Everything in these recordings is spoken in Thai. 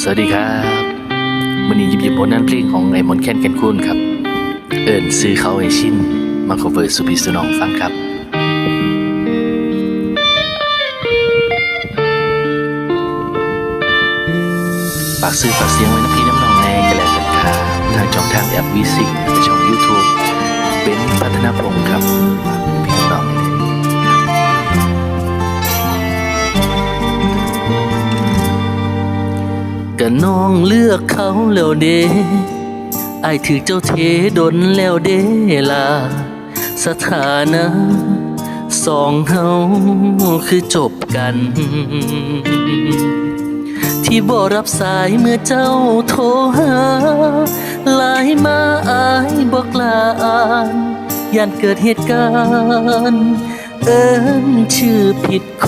สวัสดีครับวันนี้หยิบหยิบผลงานเพลงของไอ้มนแคนแกันคูนครับ เอิญซื้อเขาไอ้ชินมาคเวอร์สุพิสุนองฟังครับฝากซื้อฝากเสียงไว้นะพี่น้ำนองแน่กันแล้วกันครับทางช่องทางแอปวีซิกและช่อง YouTube เป็นพัฒนาพงศ์ครับ องเลือกเขาแล้วเด้ไอถือเจ้าเทดนแล้วเด้ล่ะสถานะสองเฮาคือจบกัน ที่บ่รับสายเมื่อเจ้าโทรหาไลน์มาอายบอกลาอ่านย่านเกิดเหตุการณ์ เอิ้นชื่อผิดค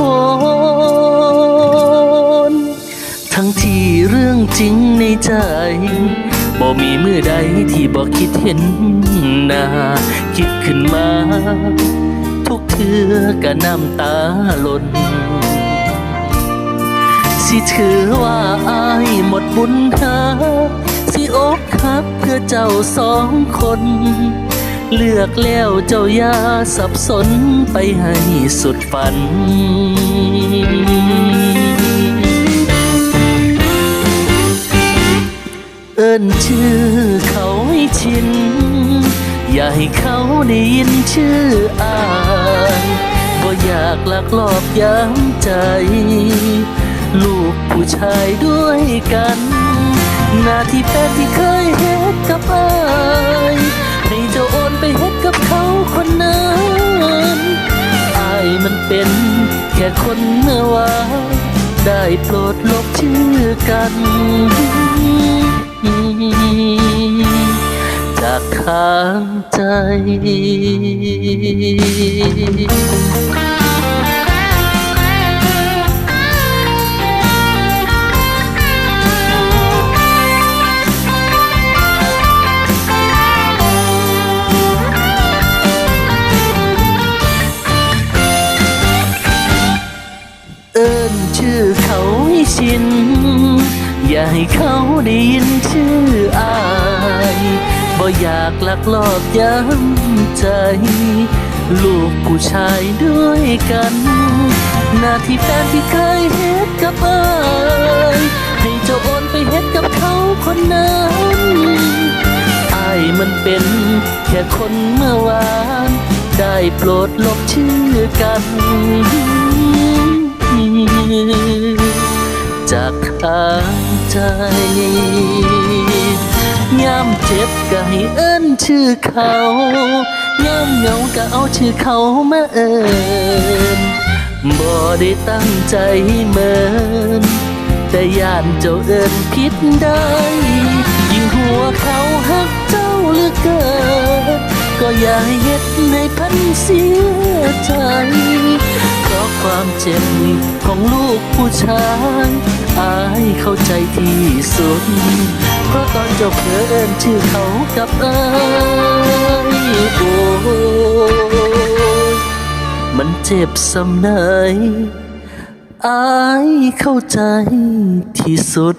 น จริงในใจบ่มีมือใดที่บ่คิดเห็นหน้าคิดขึ้นมา ทุกเทือก็น้ำตาล่นสิถือว่าอายหมดบุญหาสิอกหักเพื่อเจ้าสองคน เลือกแล้วเจ้าอย่าสับสนไปให้สุดฝัน อย่าให้เขาได้ยินชื่ออายก็อยากลักลอบย้ำใจ ลูกผู้ชายด้วยกัน หน้าที่แฟนที่เคยเฮ็ดกับอายให้เจ้าโอนไปเฮ็ดกับเขาคนนั้นอายมันเป็นแค่คนเมื่อวานได้โปรดลบชื่อกัน จากทางใจเอิ้นชื่อเขาให้ชิน อย่าให้เขาได้ยินชื่ออา บ่อยากลักลอบย้ำใจ ลูกผู้ชายด้วยกัน หน้าที่แฟนที่เคยเฮ็ดกับอายให้เจ้าโอนไปเฮ็ดกับเขาคนนั้นอายมันเป็นแค่คนเมื่อวาน ได้โปรดลบชื่อกันจากทางใจำเจ็บก็ให้เอิ้นชื่อเขาย่ำเหงาก็เอาชื่อเขามาเอิ้นบ่ได้ตั้งใจเหมิน แต่ย่านเจ้าเอิ้นผิดได้ ยิ่งหัวเขาหักเจ้าเหลือเกิน ก็อย่าเฮ็ดในพันเสียใจ ความเจ็บของลูกผู้ชายอายเข้าใจที่สุด เพราะตอนเจ้าเผลอเอินชื่อเขากับอายโอ้มันเจ็บสำไหนอายเข้าใจที่สุด